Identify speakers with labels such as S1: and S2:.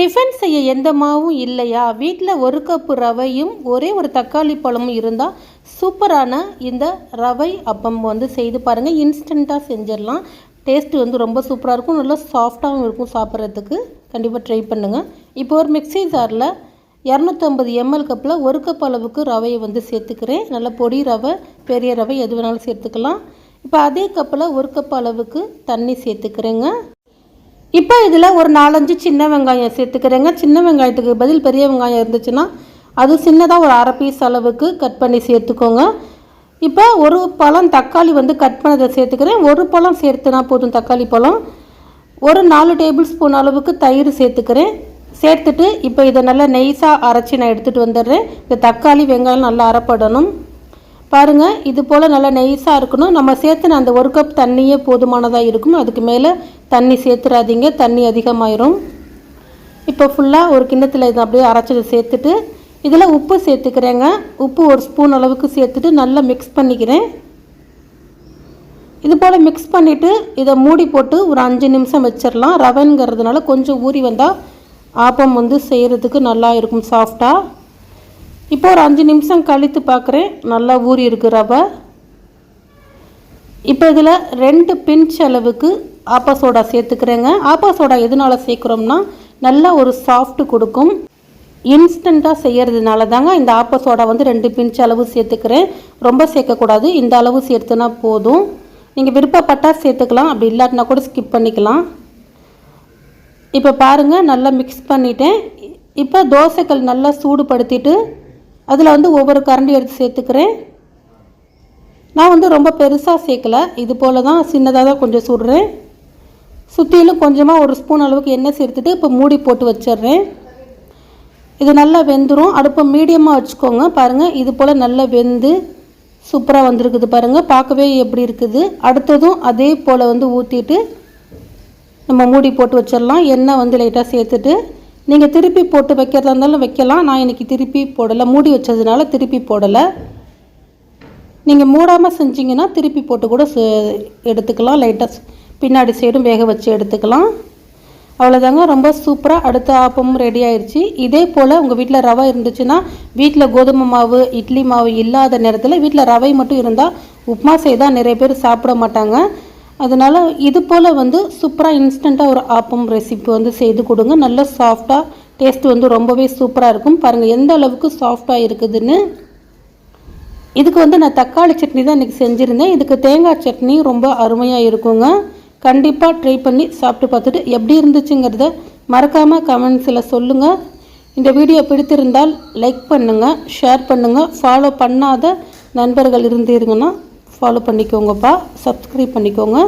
S1: Tiffin செய்ய எந்த மாவும் இல்லையா? வீட்டில் ஒரு கப்பு ரவையும் ஒரே ஒரு தக்காளி பழமும் இருந்தால் சூப்பரான இந்த ரவை அப்பம் வந்து செய்து பாருங்கள் இன்ஸ்டண்ட்டாக செஞ்சிடலாம். டேஸ்ட் வந்து ரொம்ப சூப்பராக இருக்கும். நல்லா சாஃப்டாகவும் இருக்கும் சாப்பிட்றதுக்கு. கண்டிப்பாக ட்ரை பண்ணுங்கள் இப்போ ஒரு மிக்ஸி ஜாரில் இரநூத்தம்பது எம்எல் கப்பில் ஒரு கப் அளவுக்கு ரவையை வந்து சேர்த்துக்கிறேன். நல்லா பொடி ரவை பெரிய ரவை எது வேணாலும் சேர்த்துக்கலாம். இப்போ அதே கப்பில் ஒரு கப் அளவுக்கு தண்ணி சேர்த்துக்கிறேங்க. இப்போ இதில் ஒரு நாலஞ்சு சின்ன வெங்காயம் சேர்த்துக்கிறேங்க. சின்ன வெங்காயத்துக்கு பதில் பெரிய வெங்காயம் இருந்துச்சுன்னா அது சின்னதாக ஒரு அரை பீஸ் அளவுக்கு கட் பண்ணி சேர்த்துக்கோங்க. இப்போ ஒரு பழம் தக்காளி வந்து கட் பண்ணதை சேர்த்துக்கிறேன். ஒரு பழம் சேர்த்துனா போதும் தக்காளி பழம். ஒரு நாலு டேபிள் ஸ்பூன் அளவுக்கு தயிர் சேர்த்துக்கிறேன். சேர்த்துட்டு இப்போ இதை நல்லா நெய்ஸாக அரைச்சி நான் எடுத்துகிட்டு வந்துடுறேன். இந்த தக்காளி வெங்காயம் நல்லா அரைப்படணும். பாருங்கள் இது போல் நல்லா நெய்ஸாக இருக்கணும். நம்ம சேர்த்துன அந்த ஒரு கப் தண்ணியே போதுமானதாக இருக்கும் அதுக்கு மேலே தண்ணி சேர்த்துறாதீங்க. தண்ணி அதிகமாயிரும். இப்போ ஃபுல்லாக ஒரு கிண்ணத்தில் இதை அப்படியே அரைச்சதை சேர்த்துட்டு இதில் உப்பு சேர்த்துக்கிறேங்க. உப்பு ஒரு ஸ்பூன் அளவுக்கு சேர்த்துட்டு நல்லா மிக்ஸ் பண்ணிக்கிறேன். இது போல் மிக்ஸ் பண்ணிவிட்டு இதை மூடி போட்டு ஒரு அஞ்சு நிமிஷம் வச்சிடலாம். ரவைங்கிறதுனால கொஞ்சம் ஊறி வந்தால் ஆப்பம் வந்து செய்கிறதுக்கு நல்லா இருக்கும் சாஃப்டாக இப்போ ஒரு அஞ்சு நிமிஷம் கழித்து பார்க்குறேன். நல்லா ஊறி இருக்கு ரவை. இப்போ இதில் ரெண்டு பிஞ்ச் அளவுக்கு ஆப்பா சோடா சேர்த்துக்கிறேங்க. ஆப்பா சோடா எதனால் சேர்க்குறோம்னா நல்லா ஒரு சாஃப்ட் கொடுக்கும். இன்ஸ்டண்ட்டாக செய்கிறதுனால தாங்க இந்த ஆப்பா சோடா வந்து ரெண்டு பிஞ்ச் அளவு சேர்த்துக்கிறேன். ரொம்ப சேர்க்கக்கூடாது. இந்த அளவு சேர்த்துனா போதும். நீங்கள் விருப்பப்பட்டால் சேர்த்துக்கலாம். அப்படி இல்லாட்டினா கூட ஸ்கிப் பண்ணிக்கலாம். இப்போ பாருங்கள் நல்லா மிக்ஸ் பண்ணிட்டேன். இப்போ தோசைக்கல் நல்லா சூடுபடுத்திட்டு அதில் வந்து ஒவ்வொரு கரண்டி எடுத்து சேர்த்துக்கிறேன். நான் வந்து ரொம்ப பெருசாக சேர்க்கலை. இது போல் தான் சின்னதாக தான் கொஞ்சம் சுடுறேன். சுற்றிலும் கொஞ்சமாக ஒரு ஸ்பூன் அளவுக்கு எண்ணெய் சேர்த்துட்டு இப்போ மூடி போட்டு வச்சிடுறேன். இது நல்லா வெந்துடும் அடுப்பை மீடியமாக வச்சுக்கோங்க. பாருங்கள் இது போல் நல்லா வெந்து சூப்பராக வந்திருக்குது பாருங்கள் பார்க்கவே எப்படி இருக்குது. அடுத்ததும் அதே போல் வந்து ஊற்றிட்டு நம்ம மூடி போட்டு வச்சிடலாம். எண்ணெய் வந்து லைட்டாக சேர்த்துட்டு நீங்கள் திருப்பி போட்டு வைக்கிறதா இருந்தாலும் வைக்கலாம். நான் இன்றைக்கி திருப்பி போடலை. மூடி வச்சதுனால திருப்பி போடலை. நீங்கள் மூடாமல் செஞ்சிங்கன்னா திருப்பி போட்டு கூட எடுத்துக்கலாம். லைட்டாக பின்னாடி சைடும் வேக வச்சு எடுத்துக்கலாம். அவ்வளோதாங்க ரொம்ப சூப்பராக அடுத்த ஆப்பமும் ரெடி ஆயிடுச்சு இதே போல் உங்கள் வீட்டில் ரவை இருந்துச்சுன்னா வீட்டில் கோதுமை மாவு இட்லி மாவு இல்லாத நேரத்தில் வீட்டில் ரவை மட்டும் இருந்தால் உப்புமா செய்தால் நிறைய பேர் சாப்பிட மாட்டாங்க. அதனால் இது போல் வந்து சூப்பராக இன்ஸ்டண்ட்டாக ஒரு ஆப்பம் ரெசிபி வந்து செய்து கொடுங்க. நல்ல சாஃப்டாக டேஸ்ட் வந்து ரொம்பவே சூப்பராக இருக்கும். பாருங்கள் எந்த அளவுக்கு சாஃப்டாக இருக்குதுன்னு. இதுக்கு வந்து நான் தக்காளி சட்னி தான் இன்றைக்கி செஞ்சுருந்தேன். இதுக்கு தேங்காய் சட்னி ரொம்ப அருமையாக இருக்குங்க. கண்டிப்பாக ட்ரை பண்ணி சாப்பிட்டு பார்த்துட்டு எப்படி இருந்துச்சுங்கிறத மறக்காமல் கமெண்ட்ஸில் சொல்லுங்கள் இந்த வீடியோ பிடித்திருந்தால் லைக் பண்ணுங்கள் ஷேர் பண்ணுங்கள் ஃபாலோ பண்ணாத நண்பர்கள் இருந்தீங்கன்னா ஃபாலோ பண்ணிக்கோங்கப்பா. சப்ஸ்கிரைப் பண்ணிக்கோங்க.